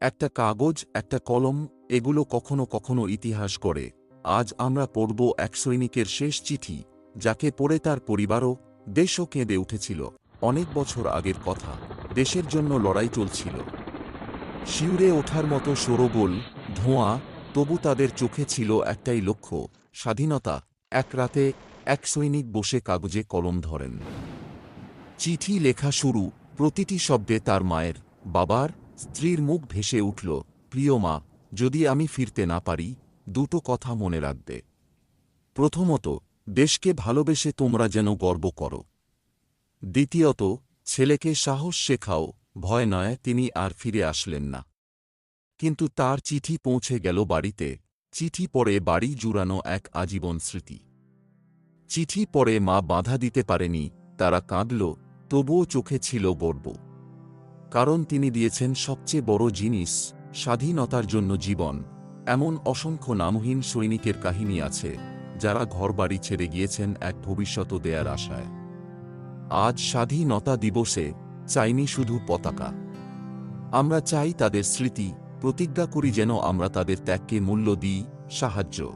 একটা কাগজ, একটা কলম, এগুলো কখনো কখনো ইতিহাস করে। আজ আমরা পড়ব এক সৈনিকের শেষ চিঠি, যাকে পড়ে তার পরিবারও দেশও কেঁদে উঠেছিল। অনেক বছর আগের কথা, দেশের জন্য লড়াই চলছিল। শিউরে ওঠার মতো সরোগোল, ধোঁয়া, তবু তাদের চোখে ছিল একটাই লক্ষ্য, স্বাধীনতা। এক রাতে এক সৈনিক বসে কাগজে কলম ধরেন। চিঠি লেখা শুরু, প্রতিটি শব্দে তার মায়ের, বাবার স্ত্রীর মুখ ভেসে উঠল, প্রিয় মা, যদি আমি ফিরতে না পারি, দুটো কথা মনে রাখবে। প্রথমত, দেশকে ভালোবেসে তোমরা যেন গর্ব করো। দ্বিতীয়ত, ছেলেকে সাহস শেখাও, ভয় নয়, তিনি আর ফিরে আসলেন না। কিন্তু তার চিঠি পৌঁছে গেল বাড়িতে, চিঠি পড়ে বাড়ি জুড়ানো এক আজীবন স্মৃতি। চিঠি পড়ে মা বাধা দিতে পারেনি, তারা কাঁদল, তবুও চোখে ছিল গর্ব। কারণ তিনি দিয়েছেন সবচেয়ে বড় জিনিস, স্বাধীনতার জন্য জীবন। এমন অসংখ্য নামহীন সৈনিকের কাহিনী আছে, যারা ঘরবাড়ি ছেড়ে গিয়েছেন এক ভবিষ্যত দেয়ার আশায়। আজ স্বাধীনতা দিবসে চাইনি শুধু পতাকা। আমরা চাই তাদের স্মৃতি, প্রতিজ্ঞা করি যেন আমরা তাদের ত্যাগকে মূল্য দিই, সাহায্য।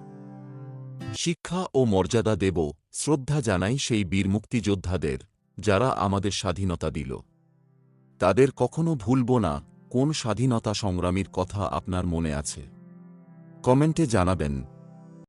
শিক্ষা ও মর্যাদা দেব, শ্রদ্ধা জানাই সেই বীর মুক্তিযোদ্ধাদের, যারা আমাদের স্বাধীনতা দিল। তাদের কখনো ভুলব না কোন স্বাধীনতা সংগ্রামীর কথা আপনার মনে আছে। কমেন্টে জানাবেন